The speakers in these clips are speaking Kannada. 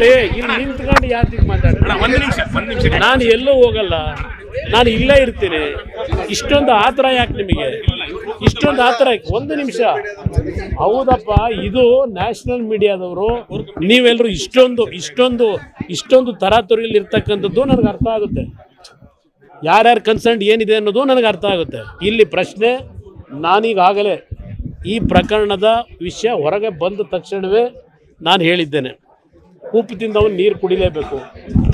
ನೋಡಿ ಇಲ್ಲಿ ನಿಂತ್ಕೊಂಡು ಯಾತಿಗೆ ಮಾತಾಡ ಅಣ್ಣ ಒಂದು ನಿಮಿಷ ಒಂದು ನಿಮಿಷ. ನಾನು ಎಲ್ಲೂ ಹೋಗಲ್ಲ. ನಾನು ಇಲ್ಲೇ ಇರ್ತೀನಿ. ಇಷ್ಟೊಂದು ಆತರ ಯಾಕೆ ನಿಮಗೆ? ಇಷ್ಟೊಂದು ಆತರ ಯಾಕೆ? ಒಂದು ನಿಮಿಷ. ಹೌದಪ್ಪ ಇದು ನ್ಯಾಷನಲ್ ಮೀಡಿಯಾದವರು. ನೀವೆಲ್ಲರೂ ಇಷ್ಟೊಂದು ಇಷ್ಟೊಂದು ಇಷ್ಟೊಂದು ತರಾತುರಿಯಲ್ಲಿ ಇರ್ತಕ್ಕಂಥದ್ದು ನನಗೆ ಅರ್ಥ ಆಗುತ್ತೆ. ಯಾರ್ಯಾರು ಕನ್ಸರ್ನ್ ಏನಿದೆ ಅನ್ನೋದು ನನಗೆ ಅರ್ಥ ಆಗುತ್ತೆ. ಇಲ್ಲಿ ಪ್ರಶ್ನೆ ನಾನೀಗಾಗಲೇ ಈ ಪ್ರಕರಣದ ವಿಷಯ ಹೊರಗೆ ಬಂದ ತಕ್ಷಣವೇ ನಾನು ಹೇಳಿದ್ದೇನೆ. ಉಪ್ಪು ತಿಂದವನು ನೀರು ಕುಡಿಲೇಬೇಕು.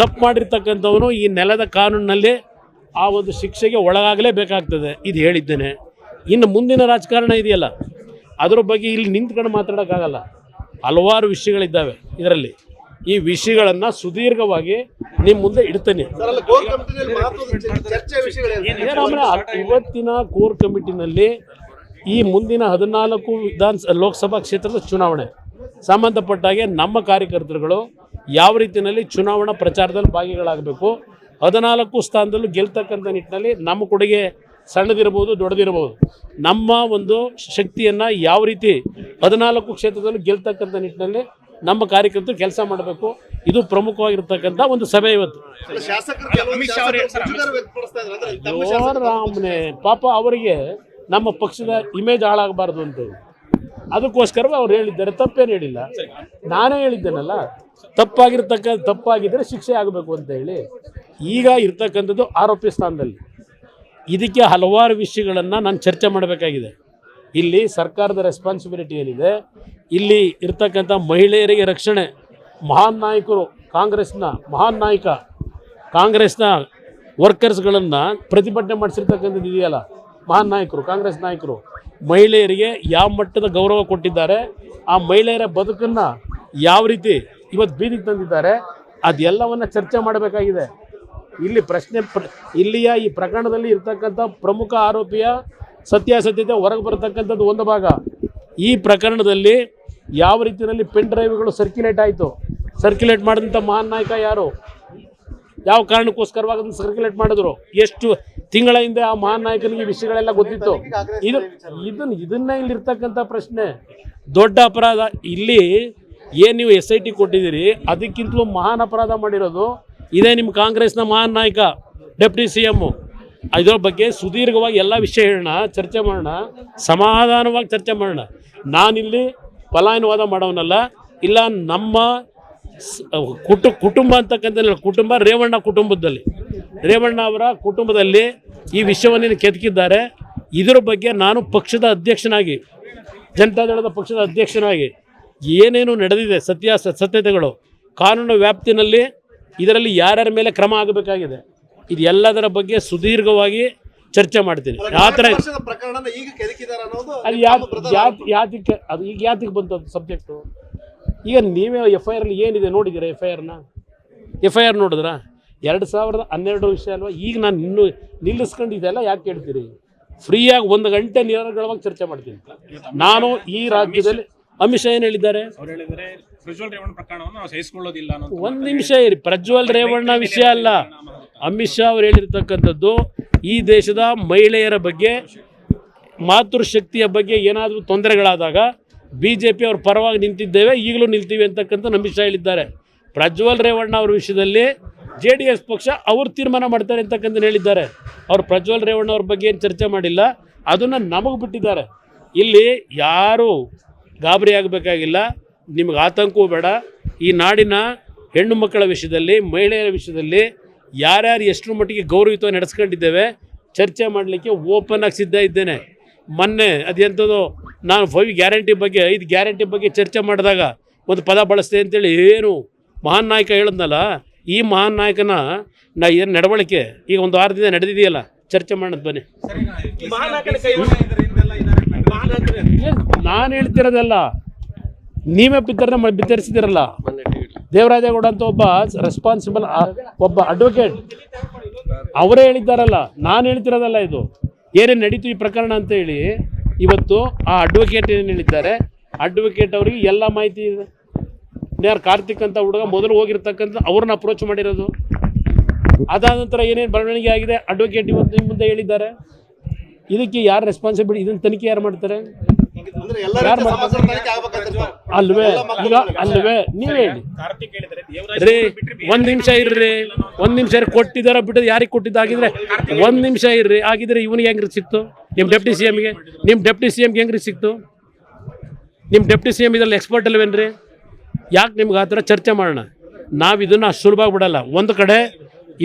ತಪ್ಪು ಮಾಡಿರ್ತಕ್ಕಂಥವನು ಈ ನೆಲದ ಕಾನೂನಿನಲ್ಲಿ ಆ ಒಂದು ಶಿಕ್ಷೆಗೆ ಒಳಗಾಗಲೇಬೇಕಾಗ್ತದೆ. ಇದು ಹೇಳಿದ್ದೇನೆ. ಇನ್ನು ಮುಂದಿನ ರಾಜಕಾರಣ ಇದೆಯಲ್ಲ? ಅದರ ಬಗ್ಗೆ ಇಲ್ಲಿ ನಿಂತ್ಕೊಂಡು ಮಾತಾಡೋಕ್ಕಾಗಲ್ಲ. ಹಲವಾರು ವಿಷಯಗಳಿದ್ದಾವೆ ಇದರಲ್ಲಿ. ಈ ವಿಷಯಗಳನ್ನು ಸುದೀರ್ಘವಾಗಿ ನಿಮ್ಮ ಮುಂದೆ ಇಡ್ತೇನೆ. ಇವತ್ತಿನ ಕೋರ್ ಕಮಿಟಿನಲ್ಲಿ ಈ ಮುಂದಿನ ಹದಿನಾಲ್ಕು ವಿಧಾನ ಲೋಕಸಭಾ ಕ್ಷೇತ್ರದ ಚುನಾವಣೆ. ಸಂಬಂಧಪಟ್ಟಾಗೆ ನಮ್ಮ ಕಾರ್ಯಕರ್ತರುಗಳು ಯಾವ ರೀತಿಯಲ್ಲಿ ಚುನಾವಣಾ ಪ್ರಚಾರದಲ್ಲಿ ಭಾಗಿಗಳಾಗಬೇಕು ಹದಿನಾಲ್ಕು ಸ್ಥಾನದಲ್ಲೂ ಗೆಲ್ತಕ್ಕಂಥ ನಿಟ್ಟಿನಲ್ಲಿ ನಮ್ಮ ಕೊಡುಗೆ ಸಣ್ಣದಿರ್ಬೋದು ದೊಡ್ಡದಿರಬಹುದು. ನಮ್ಮ ಒಂದು ಶಕ್ತಿಯನ್ನು ಯಾವ ರೀತಿ ಹದಿನಾಲ್ಕು ಕ್ಷೇತ್ರದಲ್ಲೂ ಗೆಲ್ತಕ್ಕಂಥ ನಿಟ್ಟಿನಲ್ಲಿ ನಮ್ಮ ಕಾರ್ಯಕರ್ತರು ಕೆಲಸ ಮಾಡಬೇಕು. ಇದು ಪ್ರಮುಖವಾಗಿರ್ತಕ್ಕಂಥ ಒಂದು ಸಭೆ ಇವತ್ತು. ರಾಮನೆ ಪಾಪ ಅವರಿಗೆ ನಮ್ಮ ಪಕ್ಷದ ಇಮೇಜ್ ಹಾಳಾಗಬಾರ್ದು ಅಂತ ಹೇಳಿ ಅದಕ್ಕೋಸ್ಕರ ಅವ್ರು ಹೇಳಿದ್ದಾರೆ, ತಪ್ಪೇನು ಹೇಳಿಲ್ಲ. ನಾನೇ ಹೇಳಿದ್ದೇನಲ್ಲ ತಪ್ಪಾಗಿರ್ತಕ್ಕ ತಪ್ಪಾಗಿದ್ದರೆ ಶಿಕ್ಷೆ ಆಗಬೇಕು ಅಂತ ಹೇಳಿ ಈಗ ಇರ್ತಕ್ಕಂಥದ್ದು ಆರೋಪಿ ಸ್ಥಾನದಲ್ಲಿ. ಇದಕ್ಕೆ ಹಲವಾರು ವಿಷಯಗಳನ್ನು ನಾನು ಚರ್ಚೆ ಮಾಡಬೇಕಾಗಿದೆ. ಇಲ್ಲಿ ಸರ್ಕಾರದ ರೆಸ್ಪಾನ್ಸಿಬಿಲಿಟಿ ಏನಿದೆ, ಇಲ್ಲಿ ಇರ್ತಕ್ಕಂಥ ಮಹಿಳೆಯರಿಗೆ ರಕ್ಷಣೆ, ಮಹಾನ್ ನಾಯಕರು, ಕಾಂಗ್ರೆಸ್ನ ಮಹಾನ್ ನಾಯಕ, ಕಾಂಗ್ರೆಸ್ನ ವರ್ಕರ್ಸ್ಗಳನ್ನು ಪ್ರತಿಭಟನೆ ಮಾಡಿಸಿರ್ತಕ್ಕಂಥದ್ದು ಇದೆಯಲ್ಲ? ಮಹಾನ್ ನಾಯಕರು, ಕಾಂಗ್ರೆಸ್ ನಾಯಕರು, ಮಹಿಳೆಯರಿಗೆ ಯಾವ ಮಟ್ಟದ ಗೌರವ ಕೊಟ್ಟಿದ್ದಾರೆ, ಆ ಮಹಿಳೆಯರ ಬದುಕನ್ನು ಯಾವ ರೀತಿ ಇವತ್ತು ಬೀದಿಗೆ ತಂದಿದ್ದಾರೆ, ಅದೆಲ್ಲವನ್ನು ಚರ್ಚೆ ಮಾಡಬೇಕಾಗಿದೆ. ಇಲ್ಲಿ ಪ್ರಶ್ನೆ ಪ್ರ, ಇಲ್ಲಿಯ ಈ ಪ್ರಕರಣದಲ್ಲಿ ಇರ್ತಕ್ಕಂಥ ಪ್ರಮುಖ ಆರೋಪಿಯ ಸತ್ಯಾಸತ್ಯತೆ ಹೊರಗೆ ಬರತಕ್ಕಂಥದ್ದು ಒಂದು ಭಾಗ. ಈ ಪ್ರಕರಣದಲ್ಲಿ ಯಾವ ರೀತಿಯಲ್ಲಿ ಪೆನ್ ಡ್ರೈವ್ಗಳು ಸರ್ಕ್ಯುಲೇಟ್ ಆಯಿತು? ಸರ್ಕ್ಯುಲೇಟ್ ಮಾಡಿದಂಥ ಮಹಾನ್ ನಾಯಕ ಯಾರು? ಯಾವ ಕಾರಣಕ್ಕೋಸ್ಕರವಾಗ ಸರ್ಕ್ಯುಲೇಟ್ ಮಾಡಿದ್ರು? ಎಷ್ಟು ತಿಂಗಳ ಹಿಂದೆ ಆ ಮಹಾನ್ ನಾಯಕನಿಗೆ ವಿಷಯಗಳೆಲ್ಲ ಗೊತ್ತಿತ್ತು. ಇದು ಇದನ್ನ ಇದನ್ನ ಇಲ್ಲಿರ್ತಕ್ಕಂಥ ಪ್ರಶ್ನೆ. ದೊಡ್ಡ ಅಪರಾಧ. ಇಲ್ಲಿ ಏನು ನೀವು ಎಸ್ ಐ ಟಿ ಕೊಟ್ಟಿದ್ದೀರಿ ಅದಕ್ಕಿಂತಲೂ ಮಹಾನ್ ಅಪರಾಧ ಮಾಡಿರೋದು ಇದೇ ನಿಮ್ಮ ಕಾಂಗ್ರೆಸ್ನ ಮಹಾನ್ ನಾಯಕ ಡೆಪ್ಟಿ ಸಿ ಎಮ್ಮು ಇದ್ರ ಬಗ್ಗೆ ಸುದೀರ್ಘವಾಗಿ ಎಲ್ಲ ವಿಷಯ ಹೇಳೋಣ ಚರ್ಚೆ ಮಾಡೋಣ ಸಮಾಧಾನವಾಗಿ ಚರ್ಚೆ ಮಾಡೋಣ. ನಾನಿಲ್ಲಿ ಪಲಾಯನವಾದ ಮಾಡೋನಲ್ಲ ಇಲ್ಲ ನಮ್ಮ ಕುಟು ಕುಟುಂಬ ಅಂತಕ್ಕಂಥ ಕುಟುಂಬ ರೇವಣ್ಣ ಕುಟುಂಬದಲ್ಲಿ. ರೇವಣ್ಣ ಅವರ ಕುಟುಂಬದಲ್ಲಿ ಈ ವಿಷಯವನ್ನು ಕೆದಕಿದ್ದಾರೆ ಇದರ ಬಗ್ಗೆ ನಾನು ಪಕ್ಷದ ಅಧ್ಯಕ್ಷನಾಗಿ ಜನತಾದಳದ ಪಕ್ಷದ ಅಧ್ಯಕ್ಷನಾಗಿ ಏನೇನು ನಡೆದಿದೆ ಸತ್ಯ ಸತ್ಯತೆಗಳು ಕಾನೂನು ವ್ಯಾಪ್ತಿನಲ್ಲಿ ಇದರಲ್ಲಿ ಯಾರ್ಯಾರ ಮೇಲೆ ಕ್ರಮ ಆಗಬೇಕಾಗಿದೆ ಇದು ಎಲ್ಲದರ ಬಗ್ಗೆ ಸುದೀರ್ಘವಾಗಿ ಚರ್ಚೆ ಮಾಡ್ತೀನಿ. ಆ ಥರ ಈಗ ಕೆದಕಿದ್ದಾರೆ ಅನ್ನೋದು ಅದು ಈಗ ಯಾತ್ ಬಂತು ಯಾತಿಗೆ ಅದು ಈಗ ಯಾತಿಗೆ ಬಂತದ್ದು ಸಬ್ಜೆಕ್ಟು? ಈಗ ನೀವೇ ಎಫ್ ಐ ಆರಲ್ಲಿ ಏನಿದೆ ನೋಡಿದ್ದೀರಾ ಎಫ್ ಐ ಆರ್ನ ಎಫ್ ಐ ಆರ್ ನೋಡಿದ್ರಾ? ಎರಡು ಸಾವಿರದ ಹನ್ನೆರಡು ವಿಷಯ ಅಲ್ವಾ? ಈಗ ನಾನು ಇನ್ನೂ ನಿಲ್ಲಿಸ್ಕೊಂಡು ಇದೆಲ್ಲ ಯಾಕೆ ಕೇಳ್ತೀರಿ? ಫ್ರೀಯಾಗಿ ಒಂದು ಗಂಟೆ ನಿರರ್ಗಳವಾಗಿ ಚರ್ಚೆ ಮಾಡ್ತೀನಿ. ನಾನು ಈ ರಾಜ್ಯದಲ್ಲಿ ಅಮಿತ್ ಶಾ ಏನು ಹೇಳಿದ್ದಾರೆ? ಒಂದು ನಿಮಿಷ ಇರಿ. ಪ್ರಜ್ವಲ್ ರೇವಣ್ಣ ವಿಷಯ ಅಲ್ಲ. ಅಮಿತ್ ಶಾ ಅವ್ರು ಹೇಳಿರ್ತಕ್ಕಂಥದ್ದು ಈ ದೇಶದ ಮಹಿಳೆಯರ ಬಗ್ಗೆ ಮಾತೃಶಕ್ತಿಯ ಬಗ್ಗೆ ಏನಾದರೂ ತೊಂದರೆಗಳಾದಾಗ ಬಿ ಜೆ ಪಿ ಅವ್ರ ಪರವಾಗಿ ನಿಂತಿದ್ದೇವೆ ಈಗಲೂ ನಿಲ್ತೀವಿ ಅಂತಕ್ಕಂಥ ಅಮಿತ್ ಶಾ ಹೇಳಿದ್ದಾರೆ. ಪ್ರಜ್ವಲ್ ರೇವಣ್ಣ ಅವ್ರ ವಿಷಯದಲ್ಲಿ ಜೆ ಡಿ ಎಸ್ ಪಕ್ಷ ಅವ್ರು ತೀರ್ಮಾನ ಮಾಡ್ತಾರೆ ಅಂತಕ್ಕಂಥ ಹೇಳಿದ್ದಾರೆ. ಅವ್ರು ಪ್ರಜ್ವಲ್ ರೇವಣ್ಣ ಅವ್ರ ಬಗ್ಗೆ ಏನು ಚರ್ಚೆ ಮಾಡಿಲ್ಲ. ಅದನ್ನು ನಮಗೆ ಬಿಟ್ಟಿದ್ದಾರೆ. ಇಲ್ಲಿ ಯಾರು ಗಾಬರಿ ಆಗಬೇಕಾಗಿಲ್ಲ. ನಿಮಗೆ ಆತಂಕವೂ ಬೇಡ. ಈ ನಾಡಿನ ಹೆಣ್ಣು ಮಕ್ಕಳ ವಿಷಯದಲ್ಲಿ, ಮಹಿಳೆಯರ ವಿಷಯದಲ್ಲಿ ಯಾರ್ಯಾರು ಎಷ್ಟರ ಮಟ್ಟಿಗೆ ಗೌರವಯುತವಾಗಿ ನಡೆಸ್ಕೊಂಡಿದ್ದೇವೆ, ಚರ್ಚೆ ಮಾಡಲಿಕ್ಕೆ ಓಪನ್ ಆಗಿ ಸಿದ್ಧ ಇದ್ದೇನೆ. ಮೊನ್ನೆ ಅದೆಂಥದ್ದು ನಾನು ಫೈವ್ ಗ್ಯಾರಂಟಿ ಬಗ್ಗೆ, ಐದು ಗ್ಯಾರಂಟಿ ಬಗ್ಗೆ ಚರ್ಚೆ ಮಾಡಿದಾಗ ಒಂದು ಪದ ಬಳಸ್ತೆ ಅಂತೇಳಿ ಏನು ಮಹಾನ್ ನಾಯಕ ಹೇಳಿದ್ನಲ್ಲ ಈ ಮಹಾನ್ ನಾಯಕನ ನಾ ಏನು ನಡವಳಿಕೆ? ಈಗ ಒಂದು ವಾರದಿಂದ ನಡೆದಿದೆಯಲ್ಲ ಚರ್ಚೆ ಮಾಡೋದು ಬನ್ನಿ. ನಾನು ಹೇಳ್ತಿರೋದಲ್ಲ ನೀವೇ ಬಿತ್ತರನ್ನ ಬಿತ್ತರಿಸಿದಿರಲ್ಲ ದೇವರಾಜೇಗೌಡ ಅಂತ ಒಬ್ಬ ರೆಸ್ಪಾನ್ಸಿಬಲ್ ಒಬ್ಬ ಅಡ್ವೊಕೇಟ್ ಅವರೇ ಹೇಳಿದ್ದಾರಲ್ಲ ನಾನು ಹೇಳ್ತಿರೋದಲ್ಲ ಇದು. ಏನೇನು ನಡೀತು ಈ ಪ್ರಕರಣ ಅಂತ ಹೇಳಿ ಇವತ್ತು ಆ ಅಡ್ವೊಕೇಟ್ ಏನು ಹೇಳಿದ್ದಾರೆ? ಅಡ್ವೊಕೇಟ್ ಅವರಿಗೆ ಎಲ್ಲ ಮಾಹಿತಿ ಇದೆ. ಯಾರು ಕಾರ್ತಿಕ್ ಅಂತ ಹುಡುಗ ಮೊದಲು ಹೋಗಿರ್ತಕ್ಕಂಥ ಅವ್ರನ್ನ ಅಪ್ರೋಚ್ ಮಾಡಿರೋದು. ಅದಾದ ನಂತರ ಏನೇನು ಬೆಳವಣಿಗೆ ಆಗಿದೆ ಅಡ್ವೊಕೇಟ್ ಇವತ್ತು ನಿಮ್ಮ ಮುಂದೆ ಹೇಳಿದ್ದಾರೆ. ಇದಕ್ಕೆ ಯಾರು ರೆಸ್ಪಾನ್ಸಿಬಿಲಿಟಿ ಇದನ್ನ ತನಿಖೆ ಯಾರು ಮಾಡ್ತಾರೆ. ಅಲ್ವೇ ಈಗ. ಅಲ್ವೇ ನೀವೇ ಹೇಳಿ. ಕಾರ್ತಿಕ್ ಹೇಳಿದರೆ ರೀ ಒಂದ್ ನಿಮಿಷ ಇರ್ರಿ ಒಂದ್ ನಿಮಿಷ ಇರ್ರಿ ಕೊಟ್ಟಿದಾರ ಬಿಟ್ಟದ ಯಾರಿಗೆ ಕೊಟ್ಟಿದ್ದಾಗಿದ್ರೆ ಒಂದ್ ನಿಮಿಷ ಇರ್ರಿ ಆಗಿದ್ರೆ ಇವನಿಗೆ ಹೆಂಗ್ರಿ ಸಿಕ್ತು? ನಿಮ್ ಡೆಪ್ಟಿ ಸಿ ಎಂಗೆ ನಿಮ್ ಡೆಪ್ಟಿ ಸಿ ಎಂಗೆ ಹೆಂಗ್ರಿ ಸಿಕ್ತು? ನಿಮ್ಮ ಡೆಪ್ಟಿ ಸಿ ಎಂ ಇದ್ರಲ್ಲಿ ಎಕ್ಸ್ಪರ್ಟ್ ಅಲ್ವೇನ್ರಿ? ಯಾಕೆ ನಿಮ್ಗೆ ಆ ಥರ ಚರ್ಚೆ ಮಾಡೋಣ? ನಾವು ಇದನ್ನು ಅಷ್ಟು ಸುಲಭ ಬಿಡಲ್ಲ. ಒಂದು ಕಡೆ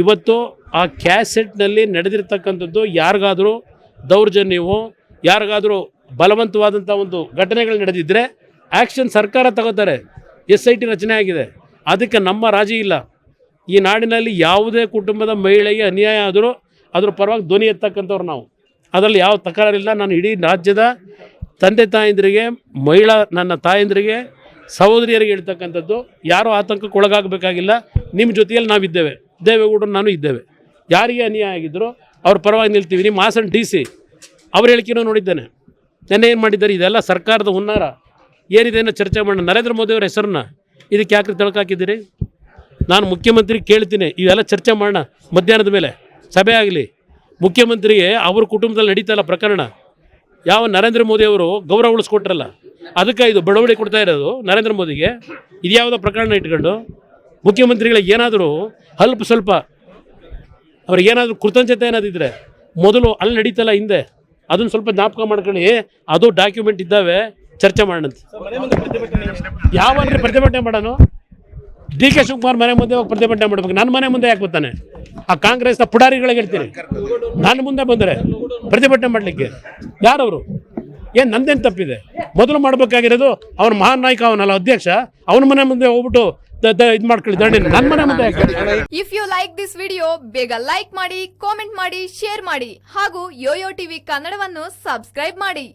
ಇವತ್ತು ಆ ಕ್ಯಾಸೆಟ್ನಲ್ಲಿ ನಡೆದಿರ್ತಕ್ಕಂಥದ್ದು ಯಾರಿಗಾದರೂ ದೌರ್ಜನ್ಯವು ಯಾರಿಗಾದರೂ ಬಲವಂತವಾದಂಥ ಒಂದು ಘಟನೆಗಳು ನಡೆದಿದ್ದರೆ ಆ್ಯಕ್ಷನ್ ಸರ್ಕಾರ ತಗೋತಾರೆ. ಎಸ್ ಐ ಟಿ ರಚನೆ ಆಗಿದೆ. ಅದಕ್ಕೆ ನಮ್ಮ ರಾಜಿ ಇಲ್ಲ. ಈ ನಾಡಿನಲ್ಲಿ ಯಾವುದೇ ಕುಟುಂಬದ ಮಹಿಳೆಗೆ ಅನ್ಯಾಯ ಆದರೂ ಅದ್ರ ಪರವಾಗಿ ಧ್ವನಿ ಎತ್ತಕ್ಕಂಥವ್ರು ನಾವು. ಅದರಲ್ಲಿ ಯಾವ ತಕರಾರಿಲ್ಲ. ನಾನು ಇಡೀ ರಾಜ್ಯದ ತಂದೆ ತಾಯಂದಿರಿಗೆ, ಮಹಿಳಾ ನನ್ನ ತಾಯಂದಿರಿಗೆ ಸಹೋದರಿಯರಿಗೆ ಹೇಳ್ತಕ್ಕಂಥದ್ದು, ಯಾರೂ ಆತಂಕಕ್ಕೆ ಒಳಗಾಗಬೇಕಾಗಿಲ್ಲ ನಿಮ್ಮ ಜೊತೆಯಲ್ಲಿ ನಾವಿದ್ದೇವೆ ದೇವೇಗೌಡರು ನಾನು ಇದ್ದೇವೆ. ಯಾರಿಗೆ ಅನ್ಯಾಯ ಆಗಿದ್ದರೂ ಅವ್ರ ಪರವಾಗಿ ನಿಲ್ತೀವಿ. ನಿಮ್ಮ ಹಾಸನ ಡಿ ಸಿ, ಅವ್ರ ಹೇಳಿಕೆನೂ ನೋಡಿದ್ದೇನೆ. ನೆನ್ನೆ ಏನು ಮಾಡಿದ್ದಾರೆ? ಇದೆಲ್ಲ ಸರ್ಕಾರದ ಹುನ್ನಾರ. ಏನಿದೆ ಅನ್ನೋ ಚರ್ಚೆ ಮಾಡೋಣ. ನರೇಂದ್ರ ಮೋದಿಯವರ ಹೆಸರನ್ನ ಇದಕ್ಕೆ ಯಾಕೆ ತಳ್ಕಾಕಿದ್ದೀರಿ? ನಾನು ಮುಖ್ಯಮಂತ್ರಿ ಕೇಳ್ತೀನಿ. ಇವೆಲ್ಲ ಚರ್ಚೆ ಮಾಡೋಣ ಮಧ್ಯಾಹ್ನದ ಮೇಲೆ. ಸಭೆ ಆಗಲಿ. ಮುಖ್ಯಮಂತ್ರಿಗೆ ಅವ್ರ ಕುಟುಂಬದಲ್ಲಿ ನಡೀತಲ್ಲ ಪ್ರಕರಣ. ಯಾವ ನರೇಂದ್ರ ಮೋದಿ ಅವರು ಗೌರವ ಉಳಿಸ್ಕೊಟ್ರಲ್ಲ, ಅದಕ್ಕೆ ಇದು ಬಡವಳಿ ಕೊಡ್ತಾ ಇರೋದು ನರೇಂದ್ರ ಮೋದಿಗೆ. ಇದ್ಯಾವುದೋ ಪ್ರಕರಣ ಇಟ್ಕೊಂಡು ಮುಖ್ಯಮಂತ್ರಿಗಳಿಗೆ ಏನಾದರೂ ಅಲ್ಪ ಸ್ವಲ್ಪ ಅವ್ರಿಗೆ ಏನಾದರೂ ಕೃತಜ್ಞತೆ ಏನಾದಿದ್ರೆ ಮೊದಲು ಅಲ್ಲಿ ನಡೀತಲ್ಲ ಹಿಂದೆ, ಅದನ್ನ ಸ್ವಲ್ಪ ಜ್ಞಾಪಕ ಮಾಡ್ಕೊಳ್ಳಿ. ಅದು ಡಾಕ್ಯುಮೆಂಟ್ ಇದ್ದಾವೆ, ಚರ್ಚೆ ಮಾಡೋಣಂತೆ. ಯಾವನ್ರಿ ಪ್ರತಿಭಟನೆ ಮಾಡೋಣ. ಡಿ ಕೆ ಶಿವಕುಮಾರ್ ಮನೆ ಮುಂದೆ ಹೋಗಿ ಪ್ರತಿಭಟನೆ ಮಾಡ್ಬೇಕು. ನನ್ನ ಮನೆ ಮುಂದೆ ಯಾಕೆ ಬರ್ತಾನೆ? ಆ ಕಾಂಗ್ರೆಸ್ನ ಪುಡಾರಿಗಳಿಗೆ ಹೇಳ್ತೀನಿ ನನ್ನ ಮುಂದೆ ಬಂದರೆ ಪ್ರತಿಭಟನೆ ಮಾಡಲಿಕ್ಕೆ. ಯಾರವರು? ಏನು ನಂದೇನು ತಪ್ಪಿದೆ? ಮೊದಲು ಮಾಡಬೇಕಾಗಿರೋದು ಅವನ ಮಹಾನ್ ನಾಯಕ, ಅವನಲ್ಲ, ಅಧ್ಯಕ್ಷ. ಅವನ ಮನೆ ಮುಂದೆ ಹೋಗ್ಬಿಟ್ಟು ಇದು ಮಾಡ್ಕೊಳ್ಳಿ ನನ್ನ ಮನೆ ಮುಂದೆ if you like this video ಬೇಗ ಲೈಕ್ ಮಾಡಿ ಕಾಮೆಂಟ್ ಮಾಡಿ ಶೇರ್ ಮಾಡಿ ಹಾಗೂ ಯೋಯೋ ಟಿವಿ ಕನ್ನಡವನ್ನು ಸಬ್ಸ್ಕ್ರೈಬ್ ಮಾಡಿ.